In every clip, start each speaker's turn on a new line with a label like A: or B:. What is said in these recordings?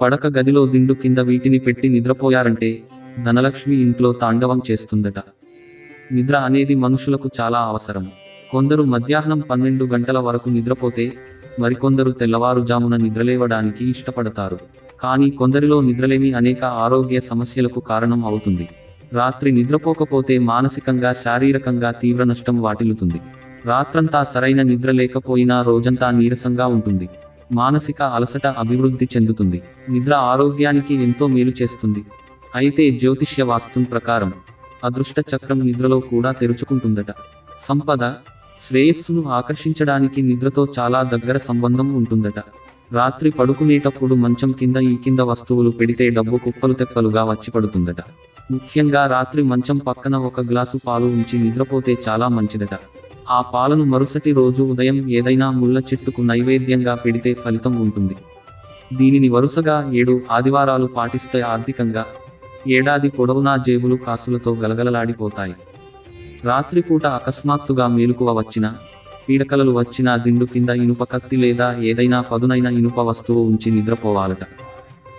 A: పడక గదిలో దిండు కింద వీటిని పెట్టి నిద్రపోయారంటే ధనలక్ష్మి ఇంట్లో తాండవం చేస్తుందట. నిద్ర అనేది మనుషులకు చాలా అవసరం. కొందరు మధ్యాహ్నం పన్నెండు గంటల వరకు నిద్రపోతే మరికొందరు తెల్లవారుజామున నిద్రలేవడానికి ఇష్టపడతారు. కానీ కొందరిలో నిద్రలేమి అనేక ఆరోగ్య సమస్యలకు కారణం అవుతుంది. రాత్రి నిద్రపోకపోతే మానసికంగా శారీరకంగా తీవ్ర నష్టం వాటిల్లుతుంది. రాత్రంతా సరైన నిద్ర లేకపోయినా రోజంతా నీరసంగా ఉంటుంది. మానసిక అలసట అభివృద్ధి చెందుతుంది. నిద్ర ఆరోగ్యానికి ఎంతో మేలు చేస్తుంది. అయితే జ్యోతిష్య వాస్తు ప్రకారం అదృష్ట చక్రం నిద్రలో కూడా తెరుచుకుంటుందట. సంపద శ్రేయస్సును ఆకర్షించడానికి నిద్రతో చాలా దగ్గర సంబంధం ఉంటుందట. రాత్రి పడుకునేటప్పుడు మంచం కింద ఈ కింద వస్తువులు పెడితే డబ్బు కుప్పలు తెప్పలుగా వచ్చి పడుతుందట. ముఖ్యంగా రాత్రి మంచం పక్కన ఒక గ్లాసు పాలు ఉంచి నిద్రపోతే చాలా మంచిదట. ఆ పాలను మరుసటి రోజు ఉదయం ఏదైనా ముళ్ళ చెట్టుకు నైవేద్యంగా పెడితే ఫలితం ఉంటుంది. దీనిని వరుసగా ఏడు ఆదివారాలు పాటిస్తే ఆర్థికంగా ఏడాది పొడవునా జేబులు కాసులతో గలగలలాడిపోతాయి. రాత్రిపూట అకస్మాత్తుగా మేలుకువ వచ్చిన పీడకలలు వచ్చిన దిండు కింద ఇనుప కత్తి లేదా ఏదైనా పదునైన ఇనుప వస్తువు ఉంచి నిద్రపోవాలట.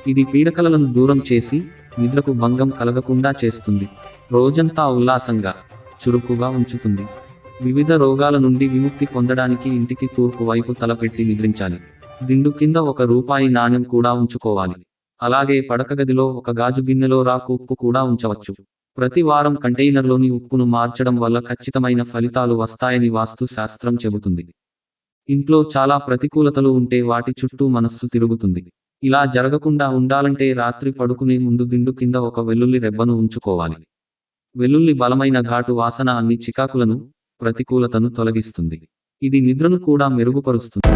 A: ఇది పీడకలను దూరం చేసి నిద్రకు భంగం కలగకుండా చేస్తుంది. రోజంతా ఉల్లాసంగా చురుకుగా ఉంచుతుంది. వివిధ రోగాల నుండి విముక్తి పొందడానికి ఇంటికి తూర్పు వైపు తలపెట్టి నిద్రించాలి. దిండు కింద ఒక రూపాయి నాణ్యం కూడా ఉంచుకోవాలి. అలాగే పడకగదిలో ఒక గాజు గిన్నెలో రాకు ఉప్పు కూడా ఉంచవచ్చు. ప్రతి వారం కంటైనర్లోని ఉప్పును మార్చడం వల్ల ఖచ్చితమైన ఫలితాలు వస్తాయని వాస్తు శాస్త్రం చెబుతుంది. ఇంట్లో చాలా ప్రతికూలతలు ఉంటే వాటి చుట్టూ మనస్సు తిరుగుతుంది. ఇలా జరగకుండా ఉండాలంటే రాత్రి పడుకునే ముందు దిండు కింద ఒక వెల్లుల్లి రెబ్బను ఉంచుకోవాలి. వెల్లుల్లి బలమైన ఘాటు వాసన అన్ని చికాకులను ప్రతికూలతను తొలగిస్తుంది. ఇది నిద్రను కూడా మెరుగుపరుస్తుంది.